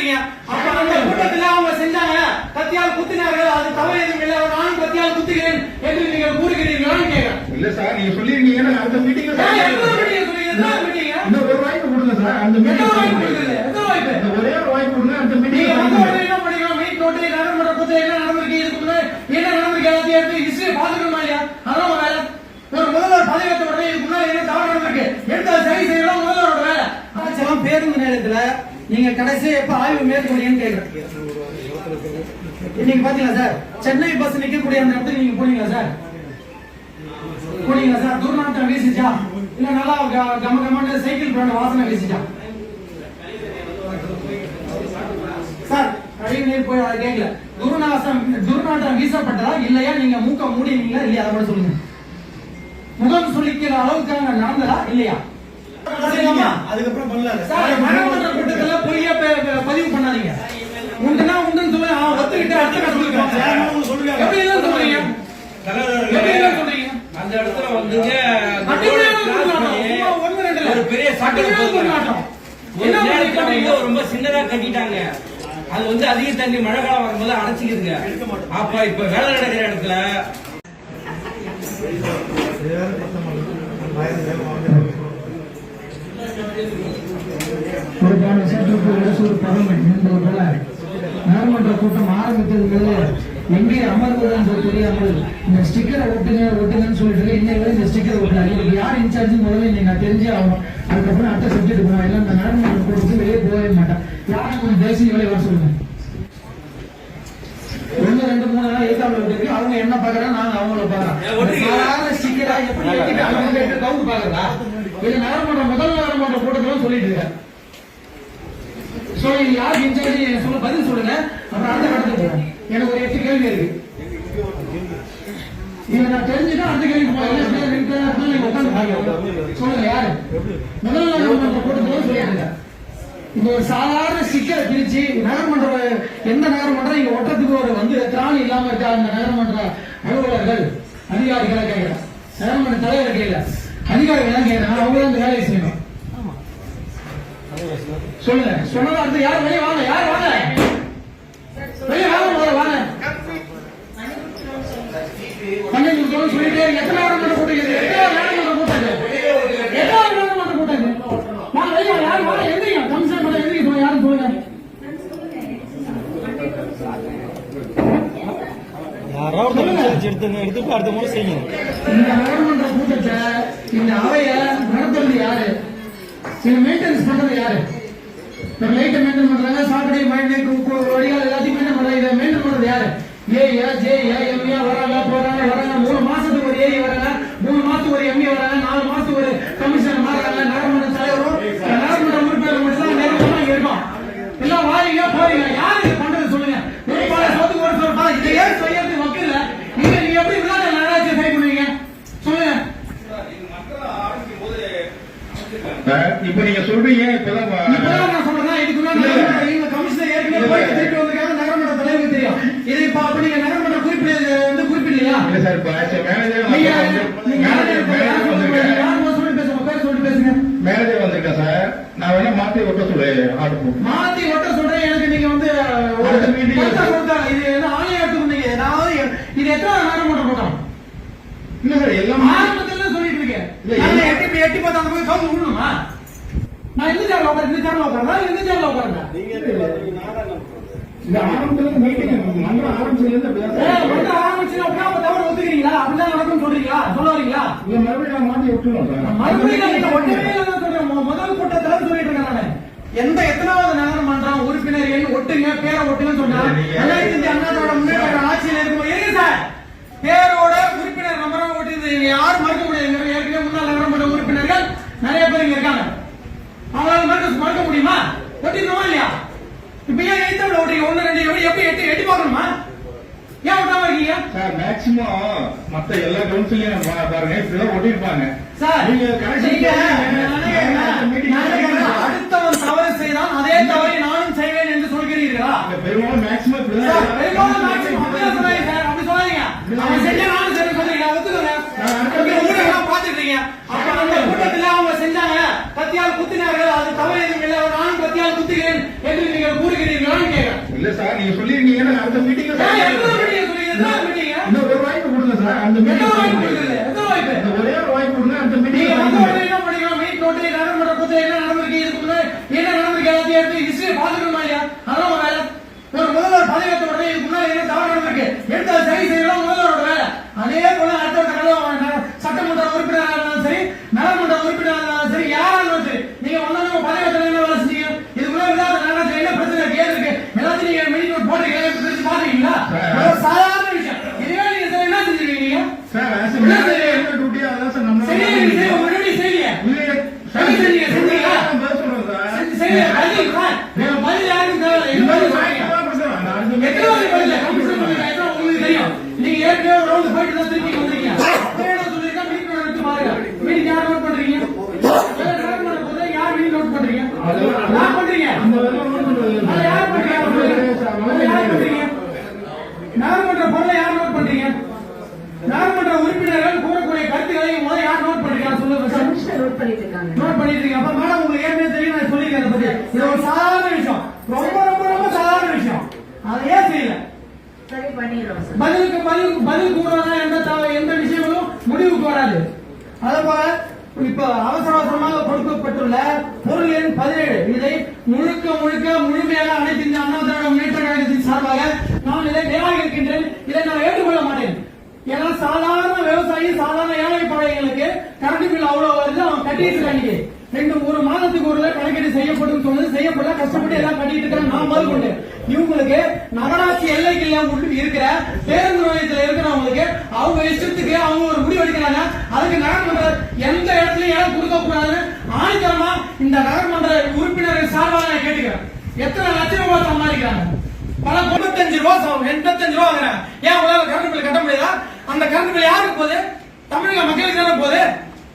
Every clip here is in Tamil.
இருக்கீங்க அப்ப அந்த கூட்டத்துல அவங்க செஞ்சாங்க கத்தியால் குத்தினார்கள் அது தவறு எதுவும் இல்லை நானும் கத்தியால் குத்துகிறேன் என்று நீங்கள் கூறுகிறீர்களான்னு கேட்கிறேன் இல்ல சார் நீங்க சொல்லிருக்கீங்கன்னா? இன்னும் ஒரு வாய்ப்பு கொடுங்க சார் அந்த மீட்டிங் கொடுக்குறது? எத்தனை வாய்ப்பு? இந்த ஒரே ஒரு வாய்ப்பு கொடுங்க அந்த நீங்க வந்து மீட்டிங் உடனே என்ன பண்ணீங்க? மீட் நோட்டு, நடைமுறை புத்தகம் என்ன நடந்திருக்கு இதுக்கு முன்னாடி? என்ன நடந்திருக்கு எல்லாத்தையும் எடுத்து இல்லையா? அதான் வேலை. ஒரு முதல்வர் பதவியேற்ற உடனே இதுக்கு முன்னாடி என்ன தவறு நடந்திருக்கு? எடுத்து சரி செய்யணும் முதல்வரோட வேலை. அமைச்சகம் பேருந்து நிலையத்துல நீங்க கடைசியா எப்ப ஆய்வு மேற்கொண்டீங்கன்னு கேக்குறேன் இன்னைக்கு பாத்தீங்களா சார்? சென்னை பஸ் நிக்கக்கூடிய அந்த இடத்துக்கு நீங்க போனீங்களா சார்? போனீங்களா சார்? துர்நாற்றம் வீசிச்சா? இல்ல நல்லா கம கமன்னு சைக்கிள் பிராண்ட் வாசனை வீசிச்சா? சார் கழிவு நீர் போய் அதை கேட்கல. துர்நாசம் துர்நாற்றம் வீசப்பட்டதா இல்லையா? நீங்க மூக்க மூடினீங்களா இல்லையா? அதை மட்டும் சொல்லுங்க. முகம் சொல்லிக்கிற அளவுக்கு அங்க நடந்ததா இல்லையா? அதுக்கப்புறம் பண்ணல சார் மனமன்ற கூட்டத்துல பொய்யா ப- ப- பதிவு பண்ணாதீங்க. உண்டுனா உண்டுன்னு சொல்லி ஆ, ஒத்துக்கிட்டு அடுத்த கட்டத்துக்கு சொல்லுங்க. எப்படி எல்லாம் சொல்றீங்க? எப்படி எல்லாம் சொல்றீங்க? அந்த இடத்துல வந்துங்க. ஒரு பெரிய சட்டை அடிமையான போட்டாங்க. துர்நாற்றம். ஒரு என்ன நேரத்துல பண்ணிருக்காங்க? வந்து ரொம்ப சின்னதா கட்டிட்டாங்க. அது வந்து அதிக தண்ணி மழை காலம் வரும்போது அடைச்சிக்குதுங்க. அப்ப இப்ப வேலை நடக்கிற இடத்துல. ஒரு பால சட்டத்துக்கு அரசு பதமன் என்பது போல நகர்மன்ற கூட்டம் ஆரம்பித்தது எங்கே அமர்வது என்று தெரியாமல் இந்த ஸ்டிக்கரை ஒட்டுங்க ஒட்டுங்கன்னு சொல்லிட்டு இன்னைக்கு இந்த ஸ்டிக்கர் ஒட்டுறாங்க இதுக்கு யார் இன்சார்ஜ் முதல்ல நீங்க தெரிஞ்சே ஆகணும். அதுக்கப்புறம் அடுத்த சப்ஜெக்ட் போகணும். இல்லை இந்த நகர்மன்ற கூட்டத்துக்கு வெளியே போகவே மாட்டேன். யாரும் கொஞ்சம் தேசிய வேலை வர சொல்லுங்க ஒண்ணு ரெண்டு மூணு நாள் எதிர்த்தாப்புல இருக்கு அவங்க என்ன பாக்குறாங்க நாங்க அவங்கள பாக்குறோம் ஸ்டிக்கரா எப்படி அவங்க பாக்குறா இது நகரமன்ற முதல் நகரமன்ற கூட்டத்துல சொல்லிட்டு இருக்கேன் சோ இது யாருக்கு இன்சார்ஜ் சொல்ல பதில் சொல்லுங்க. அப்புறம் அடுத்த கட்டத்துக்கு போவோம் எனக்கு ஒரு எட்டு கேள்வி இருக்கு. இதை நான் தெரிஞ்சுட்டா அடுத்த கேள்வி போகிறேன் நீங்க உட்காந்து பாருங்க சொல்லுங்க யாரு? முதல் போட்டு கூட்டத்துல சொல்லிட்டு இந்த ஒரு சாதாரண ஸ்டிக்கரை பிரிச்சு நகரமன்ற எந்த நகரமன்றம் இங்க ஒட்டத்துக்கு ஒரு வந்து திராணி இல்லாம இருக்கா? அந்த நகரமன்ற அலுவலர்கள் அதிகாரிகளை கேட்கிறேன் நகரமன்ற தலைவர் கேட்கல அதிகாரிகள் கேட்கிறேன் அவங்க தான் வேலையை செய்யணும். சொல்லுங்க. சொன்னதா அடுத்து யார்? வெளியே வாங்க. யார்? வாங்க. வெளியே வாங்க முதல்ல வாங்க. நிமிஷம் சொல்லிட்டு எத்தனை நகரமன்ற கூட்டம் இது எத்தனை நகரமன்ற கூட்டம் இது எத்தனை நகரமன்ற கூட்டம் இது நான் வெளியே வாங்க, யார்? வாங்க. எந்திரிங்க கமிஷன் மேல எந்திரிக்க சொல்லுங்க யாரும் சொல்லுங்க. யாரோ ஒருத்தர் எடுத்து எடுத்து அடுத்த முறை செய்யணும். இந்த நகரமன்ற கூட்டத்தை இந்த அவைய இதை மெயின்டெனன்ஸ் பண்றது யாரு? இப்ப லைட்டை மெயின்டைன் பண்றாங்க சாட்டர்டே மைண்ட் வழிகால் எல்லாத்தையும் மெயின்டைன் பண்றாங்க. இதை மெயின்டைன் பண்றது யாரு? ஏ ஜே எம்ஏ வராங்க போறாங்க வராங்க. மூணு மாசத்துக்கு ஒரு ஏஐ வராங்க மூணு மாசத்துக்கு ஒரு எம்ஏ வராங்க நாலு மாசத்துக்கு ஒரு கமிஷனர் மாறாங்க நாடாளுமன்ற தலைவரும் நாடாளுமன்ற உறுப்பினர் மட்டும் தான் நேரமா எல்லாம் வாரீங்க போறீங்க. யாரு பண்றது சொல்லுங்க. ஒரு பாலை சோத்துக்கு ஒரு சோறு இதை ஏன் செய்யறது மக்கள் இல்ல நீங்க நீங்க எப்படி விளையாட நகராட்சி சரி பண்ணுவீங்க சொல்லுங்க இப்ப நீங்க சொல்றீங்க இப்பதான் நான் சொல்றேன். இதுக்கு முன்னாடி கமிஷனர் ஏற்கனவே போயிட்டு திருப்பி வந்திருக்காங்க நகரமன்ற தலைவருக்கு தெரியும். இது இப்ப அப்ப நீங்க நகரமன்ற குறிப்பிட வந்து குறிப்பிடலையா? இல்ல சார் இப்ப மேனேஜர் மேனேஜர் பேசுங்க? மேனேஜர் வந்திருக்கேன் சார். நான் வேணா மாத்தி ஒட்ட சொல்லு ஆர்டர் போட்டு மாத்தி ஒட்ட சொல்றேன் எனக்கு நீங்க வந்து ஒரு அடுத்த meeting கருத்தா கொடுத்தாங்க இது என்ன ஆணையம் எடுத்துக்கொண்டீங்க நான் இது எத்தனை நகரமன்ற கூட்டம் இல்ல சார் எல்லாம் ஆரம்பத்துல சொல்லிட்டு இருக்கேன் இல்ல, நான் இல்ல. எட்டி போய் எட்டி பார்த்து அந்த போய் கவுந்து விடணுமா நான் இந்த சேர்ல உட்காந்து இந்த சேர்ல உட்காருங்க இந்த ஆரம்பத்துல மீட்டிங் மந்திரம் ஆரம்பிச்சதுல இருந்து அப்படிதான் ஏய், சார் வந்து ஆரம்பிச்சு உட்கார்ந்து தவறு ஒத்துக்கிறீங்களா? அப்படிதான் நடக்கும் சொல்றீங்களா? சொல்ல வரீங்களா இல்ல மறுபடியும் நான் மாத்தி விட்டுருவோம் மறுபடியும் நான் நீங்க ஒட்டவே இல்லைன்னு சொல்றேன். மு- முதல் கூட்டத்துல சொல்லிட்டு இருக்கேன் நானு. எந்த எத்தனாவது நகரமன்றம் உறுப்பினர் எண் ஒட்டுங்க பேரை ஒட்டுங்கன்னு சொன்னா ரெண்டாயிரத்தி அண்ணாத்தோட முன்னேற்ற ஆட்சியில் இருக்கும் சார் பேரோட உறுப்பினர் நம்பரும் ஒட்டியது யாரும் மறுக்க முடியாது ஏற்கனவே முன்னாள் நகரமன்ற உறுப்பினர்கள் நிறைய பேர் இங்க இருக்காங்க அவங்களால மறுக்க மறுக்க முடியுமா ஒட்டிருக்கோமா இல்லையா இப்ப ஏன் எய்த்தவிட ஓட்டுறீங்க ஒண்ணு ரெண்டு எப்படி எப்படி எட்டி எட்டி பார்க்கணுமா ஏன் ஒட்டாம இருக்கீங்க சார் மேக்சிமம் மத்த எல்லா கவுன்சிலையும் பாருங்க இப்படிதான் நீங்க கனெக்ஷன் நீங்க நாளைக்கு அடுத்தவன் தவறு செய்தான் அதே தவறை நானும் செய்வேன் என்று சொல்கிறீர்களா பெரும்பாலும் மேக்சிமம் சார், பெரும்பாலும் maximum அப்படிதான் சொல்லாதீங்க சார், அப்படி சொல்லாதீங்க. அவன் செஞ்சா நானும் செய்றேன்னு சொல்றீங்க, ஒத்துக்கோங்க. அப்படி ஊடகம்லாம் பார்த்துட்டு இருக்கீங்க. அப்ப அந்த கூட்டத்துல அவங்க செஞ்சாங்க, கத்தியால் குத்தினார்கள், அது தவறு எதுவும் இல்லை, நானும் கத்தியால் குத்துகிறேன் என்று நீங்க நீங்கள் கூறுகிறீர்களான்னு கேட்கிறேன் இல்ல சார் நீங்க சொல்லிருக்கீங்கன்னா நான் அடுத்த மீட்டிங்ல ஏன் எத்தனை meeting சொல்றீங்க? எத்தனை meeting? இன்னும் ஒரு வாய்ப்பு கொடுங்க சார் அந்த எத்தனை வாய்ப்பு மீட்டிங் கொடுக்குறது? எத்தனை வாய்ப்பு? இந்த ஒரே ஒரு வாய்ப்பு கொடுங்க அந்த நீங்க வந்து மீட்டிங் உடனே என்ன பண்ணீங்க? மீட் நோட்டு, நடைமுறை புத்தகம் என்ன நடந்திருக்கு இதுக்கு முன்னாடி? என்ன நடந்திருக்கு எல்லாத்தையும் எடுத்து history பார்த்துக்கணுமா இல்லையா? அதான் உங்க வேலை. ஒரு முதல்வர் பதவியேற்ற உடனே இதுக்கு முன்னாடி என்ன தவறு நடந்திருக்கு? எடுத்து அதை சரி செய்யறது முதல்வரோட வேலை. அதே போல அடுத்தடுத்த கலவரம் சட்டமன்ற உறுப்பினராக இருந்தாலும் சரி நகரமன்ற உறுப்பினராக இருந்தாலும் சரி யாரா இருந்தாலும் சரி நீங்க வந்தவங்க பதவியேற்ற என்ன வேலை செஞ்சீங்க இதுக்கு முன்னாடி விவாத நகரத்தில் என்ன பிரச்சனை இருக்கு? ஏது இருக்கு எல்லாத்தையும் நீங்க மினி நோட் போட்டுருக்கீங்க பிரிச்சு பாத்துருக்கீங்களா இது ஒரு சாதாரண விஷயம் இதுவே நீங்க சரி என்ன செஞ்சிருக்கீங்க சார் as a இல்ல, minister, சரி. duty அதான் சார் நம்ம சரி நீங்க சரி உங்க duty செய்யுங்க சரி, செஞ்சீங்க, செஞ்சீங்களா? நான் பதில் சொல்றேன் சார் சரி, சரி, பதில் சார். வேற பதில் யாருக்கும் தேவையில்லை. இந்த இது மாதிரி பதில் வாய்ப்பு சொல்லுங்க. தான் கொடுங்க. நான் அடுத்த எத்தனை வாட்டி meeting பதில்? கமிஷன் பதில் எத்தனை உங்களுக்கு தெரியும். நீங்க ஏற்கனவே ஒரு round போயிட்டு தான் திருப்பி வந்திருக்கீங்க. அப்பவே நான் சொல்லியிருக்கேன், meeting note எடுத்து பாருங்க. meeting யார் note பண்றீங்க? வேற யார் note பண்றீங்க? யார் meeting note பண்றீங்க? யார் பண்றீங்க? அந்த வேலை ஒண்ணும் பண்றது அதை யார் பண்றீங்க? அதை யார் பண்றீங்க? நாடாளுமன்ற பொருளை யார் நோட் பண்றீங்க நாடாளுமன்ற உறுப்பினர்கள் கூறக்கூடிய கருத்துக்களை முதல்ல யார் நோட் பண்றீங்க சொல்லுங்க சார் கமிஷனர் நோட் பண்ணிட்டு இருக்காங்க நோட் பண்ணிட்டு இருக்கீங்க அப்ப மேடம் உங்களுக்கு ஏற்கனவே தெரியும் நான் சொல்லியிருக்கேன் அதை பத்தி. இது ஒரு சாதாரண விஷயம். ரொம்ப ரொம்ப ரொம்ப சாதாரண விஷயம். அதை ஏன் செய்யல? சரி பண்ணிடுறோம் சார் பதிலுக்கு பதில் பதில் கூடுறதா எந்த எந்த விஷயங்களும் முடிவுக்கு வராது. அதே போல இப்ப அவசர அவசரமாக கொடுக்கப்பட்டுள்ள பொருள் எண் பதினேழு இதை முழுக்க முழுக்க முழுமையாக அனைத்து இந்த அண்ணா திராவிட முன்னேற்ற கழகத்தின் சார்பாக நான் இதை நிராகரிக்கின்றேன் இதை நான் ஏற்றுக்கொள்ள மாட்டேன் ஏன்னா சாதாரண விவசாயி சாதாரண ஏழை பாளையங்களுக்கு கரண்ட் பில் அவ்வளவு வருது அவன் கட்டிட்டு ரெண்டு ஒரு மாதத்துக்கு ஒரு தடவை கணக்கீடு செய்யப்படும் சொன்னது செய்யப்பட கஷ்டப்பட்டு எல்லாம் கட்டிட்டு இருக்காங்க நான் முதல் கொண்டு இவங்களுக்கு நகராட்சி எல்லைக்குள்ள மட்டும் இருக்கிற பேருந்து நிலையத்தில் இருக்கிறவங்களுக்கு அவங்க இஷ்டத்துக்கு அவங்க ஒரு முடிவு எடுக்கிறாங்க. அதுக்கு நகர்மன்ற எந்த இடத்துலயும் ஏன் கொடுக்க கூடாதுன்னு ஆணித்தரமா இந்த நகர்மன்ற உறுப்பினர்கள் சார்பாக நான் கேட்டுக்கிறேன். எத்தனை லட்சம் ரூபாய் சம்பாதிக்கிறாங்க? பல தொண்ணூத்தஞ்சு ரூபா எண்பத்தஞ்சு ரூபா வாங்குறாங்க ஏன் உங்களால கரண்ட் பில் கட்ட முடியாதா அந்த கரண்ட் பில் யாருக்கு போகுது? தமிழக மக்களுக்கு தானே போகுது?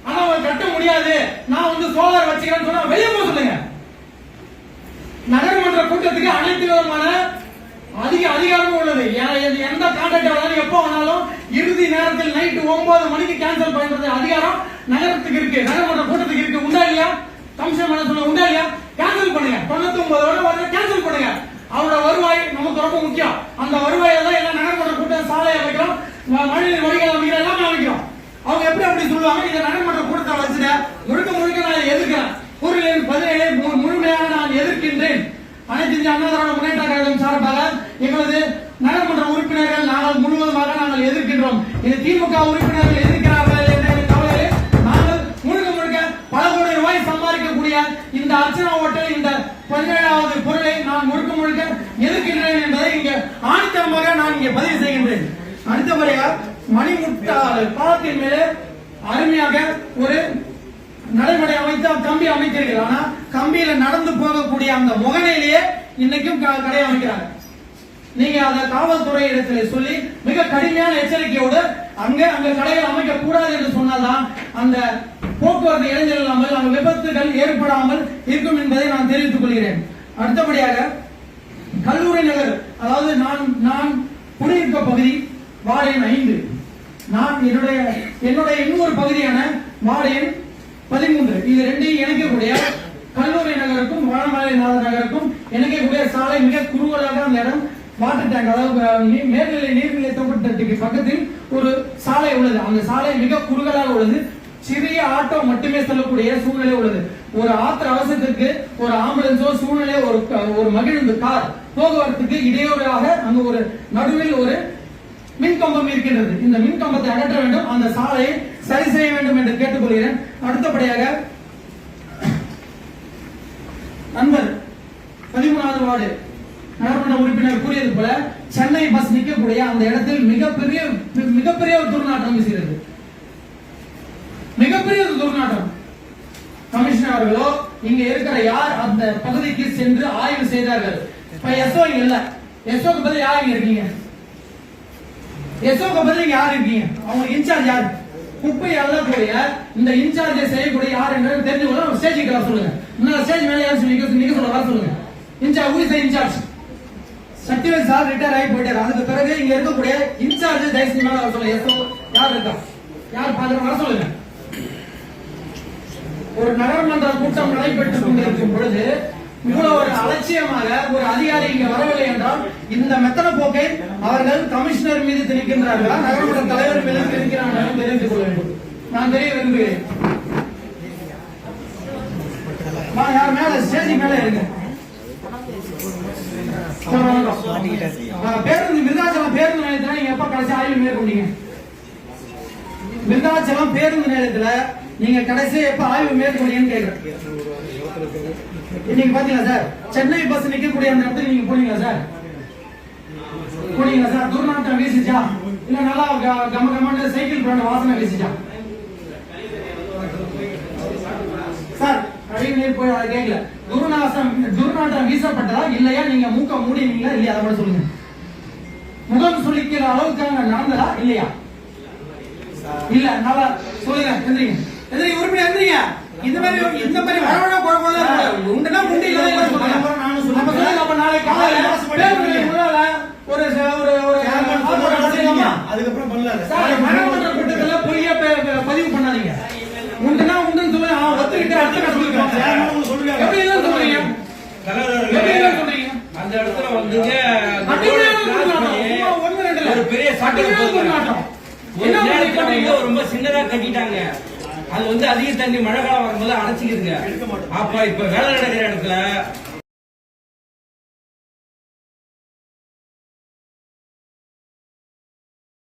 ஆனா அவங்க கட்ட முடியாது. நான் வந்து சோலார் வச்சுக்கிறேன்னு சொன்னா வெளியே போக சொல்லுங்க. நகர்மன்ற கூட்டத்துக்கு அனைத்து விதமான அதிக அதிகாரமும் உள்ளது. எந்த கான்ட்ராக்ட் வேணாலும் எப்போ வேணாலும் இறுதி நேரத்தில் நைட்டு ஒன்பது மணிக்கு கேன்சல் பண்றது அதிகாரம் நகரத்துக்கு இருக்கு. நகர்மன்ற கூட்டத்துக்கு இருக்கு. உண்டா இல்லையா? கமிஷன் பண்ண சொல்ல உண்டா இல்லையா? கேன்சல் பண்ணுங்க. தொண்ணூத்தி ஒன்பது வரை கேன்சல் பண்ணுங்க. அவரோட வருவாய் நமக்கு ரொம்ப முக்கியம். அந்த வருவாயை தான் எல்லாம் நகர்மன்ற கூட்டம் சாலை அமைக்கிறோம் ம- மழைநீர் வடிகால் அமைக்கிறோம். எல்லாமே அமைக்கிறோம். அவங்க எப்படி அப்படி சொல்லுவாங்க? இந்த நகர் கூட்டத்தை வச்சுட்டு முழுக்க முழுக்க நான் எதிர்க்கிறேன் பொருள் எண் பதினேழு மு- முழுமையாக நான் எதிர்க்கின்றேன் அனைத்து இந்திய அண்ணா திராவிட முன்னேற்ற கழகம் சார்பாக எங்களது நகர்மன்ற உறுப்பினர்கள் நாங்கள் முழுவதுமாக நாங்கள் எதிர்க்கின்றோம். இது திமுக உறுப்பினர்கள் எதிர்க்கிறார்கள் என்ற எங்கள் நாங்கள் முழுக்க முழுக்க பல கோடி ரூபாய் சம்பாதிக்கக்கூடிய இந்த அர்ச்சனா ஓட்டல் இந்த பதினேழாவது பொருளை நான் முழுக்க முழுக்க எதிர்க்கின்றேன் என்பதை இங்கே ஆணித்தரமாக நான் இங்கே பதிவு செய்கின்றேன். அடுத்தபடியாக மணிமுட்டாளர் பாலத்தின் மேலே அருமையாக ஒரு நடைமுறை அமைத்து கம்பி அமைத்தீர்கள் ஆனா கம்பியில நடந்து போகக்கூடிய அந்த முகனையிலேயே இன்னைக்கும் க- கடை அமைக்கிறாங்க. நீங்க அதை காவல்துறை இடத்துல சொல்லி மிக கடுமையான எச்சரிக்கையோடு அங்க அங்க கடைகள் அமைக்க கூடாது என்று சொன்னால்தான் அந்த போக்குவரத்து இளைஞர் இல்லாமல் அந்த விபத்துகள் ஏற்படாமல் இருக்கும் என்பதை நான் தெரிவித்துக் கொள்கிறேன். அடுத்தபடியாக கல்லூரி நகர் அதாவது நான் நான் குடியிருக்க பகுதி வார்டு ஐந்து. நான் என்னுடைய என்னுடைய இன்னொரு பகுதியான வார்டு பதிமூன்று. இது ரெண்டையும் இணைக்கக்கூடிய கல்லூரி நகருக்கும் வடமலை நகருக்கும் இணைக்கக்கூடிய சாலை மிக குறுகலாக அந்த இடம் வாட்டர் டேங்க் அதாவது மேல்நிலை நீர்நிலை தோட்டத்திற்கு பக்கத்தில் ஒரு சாலை உள்ளது. அந்த சாலை மிக குறுகலாக உள்ளது. சிறிய ஆட்டோ மட்டுமே செல்லக்கூடிய சூழ்நிலை உள்ளது. ஒரு ஆத்திர அவசரத்திற்கு ஒரு ஆம்புலன்ஸோ சூழ்நிலை ஒரு ஒரு மகிழ்ந்து கார் போக்குவரத்துக்கு இடையூறாக அங்கு ஒரு நடுவில் ஒரு மின் கம்பம் இருக்கின்றது. இந்த மின்கம்பத்தை அகற்ற வேண்டும். அந்த சாலையை சரி செய்ய வேண்டும் என்று கேட்டுக்கொள்கிறேன். அடுத்தபடியாக நண்பர் பதிமூணாவது வார்டு நகர்மன்ற உறுப்பினர் கூறியது போல சென்னை பஸ் நிற்கக்கூடிய அந்த இடத்தில் மிகப்பெரிய மிகப்பெரிய ஒரு துர்நாற்றம் வீசுகிறது. மிகப்பெரிய ஒரு துர்நாற்றம். கமிஷனர் அவர்களோ இங்க இருக்கிற யார் அந்த பகுதிக்கு சென்று ஆய்வு செய்தார்கள்? இப்ப எஸ்ஓ இங்க இல்ல. எஸ்ஓக்கு பதில் யார் இங்க இருக்கீங்க? எஸ்ஓக்கு பதில் இங்க யார் இருக்கீங்க? அவங்க இன்சார்ஜ் யார்? குப்பை அள்ளக்கூடிய இந்த இன்சார்ஜை செய்யக்கூடிய யார் என்று தெரிஞ்சு கொள்ள ஸ்டேஜுக்கு வர சொல்லுங்க. இன்னொரு ஸ்டேஜ் மேலே யார் சொல்லி நிக்க சொல்ல வர சொல்லுங்க. Incharge who is incharge Sathyavel sir retire ஆகி போயிட்டாரு. அதுக்கு பிறகு இங்க இருக்கக்கூடிய இன்சார்ஜ் தயவுசெய்து மேல வர சொல்லுங்க. எஸ்ஓ யார் இருக்கா? யார் பாத்து வர சொல்லுங்க. ஒரு நகர்மன்ற கூட்டம் நடைபெற்றுக் கொண்டிருக்கும் பொழுது இவ்வளவு ஒரு அலட்சியமாக ஒரு அதிகாரி இங்க வரவில்லை என்றால் இந்த மெத்தன போக்கை அவர்கள் கமிஷனர் மீது திணிக்கின்றார்களா? நகரமன்ற தலைவர் மீது திணிக்கிறார்களா தெரிந்து கொள்ள வேண்டும். நான் தெரிய விரும்புகிறேன். நான் யார் மேல? ஸ்டேஜ் மேல இருக்கேன் பேருந்து விருதாச்சலம் பேருந்து நிலையத்துல நீங்க எப்ப கடைசி ஆய்வு மேற்கொண்டீங்க? விருதாச்சலம் பேருந்து நிலையத்துல நீங்க கடைசி எப்ப ஆய்வு மேற்கொண்டீங்கன்னு கேக்குறேன். நீங்க பாத்தீங்களா சார்? சென்னை பஸ் நிக்கக்கூடிய அந்த இடத்துக்கு நீங்க போனீங்களா சார்? போனீங்களா சார்? துர்நாற்றம் வீசிச்சா? இல்ல நல்லா க- கம கமன்னு சைக்கிள் பிராண்ட் வாசனை வீசிச்சா? சார் கழிவு நீர் போய் அதை கேட்கல துர்நாசம் துர்நாற்றம் வீசப்பட்டதா இல்லையா? நீங்க மூக்க மூடினீங்களா இல்லையா? அதை மட்டும் சொல்லுங்க. முகம் சுழிக்கிற அளவுக்கு அங்க நடந்ததா இல்லையா? இல்ல நல்லா சொல்லுங்க எந்திரிங்க. எந்திரிங்க உறுப்பினர் எந்திரிங்க. இந்த மாதிரி இந்த மாதிரி வரவழ குழப்பம் உண்டுனா உண்டு இல்லை நானும் அப்ப நாளைக்கு காலையில ஒரு ஒரு ஒரு? அதுக்கப்புறம் பண்ணல சார் மனமன்ற கூட்டத்துல பொய்யா பதிவு பண்ணாதீங்க. உண்டுனா உண்டுன்னு சொல்லுங்க. ஆ, ஒத்துக்கிட்டு அடுத்த கட்டம் சொல்லுங்க. எப்படி இல்லைன்னு சொல்றீங்க? எப்படி இல்லைன்னு சொல்றீங்க? அந்த இடத்துல வந்துங்க. ஒரு பெரிய சட்டம் என்ன ரொம்ப சின்னதா கட்டிட்டாங்க. அது வந்து அதிக தண்ணி மழை காலம் வரும்போது அடைச்சிக்குதுங்க அப்ப இப்ப வேலை நடக்கிற இடத்துல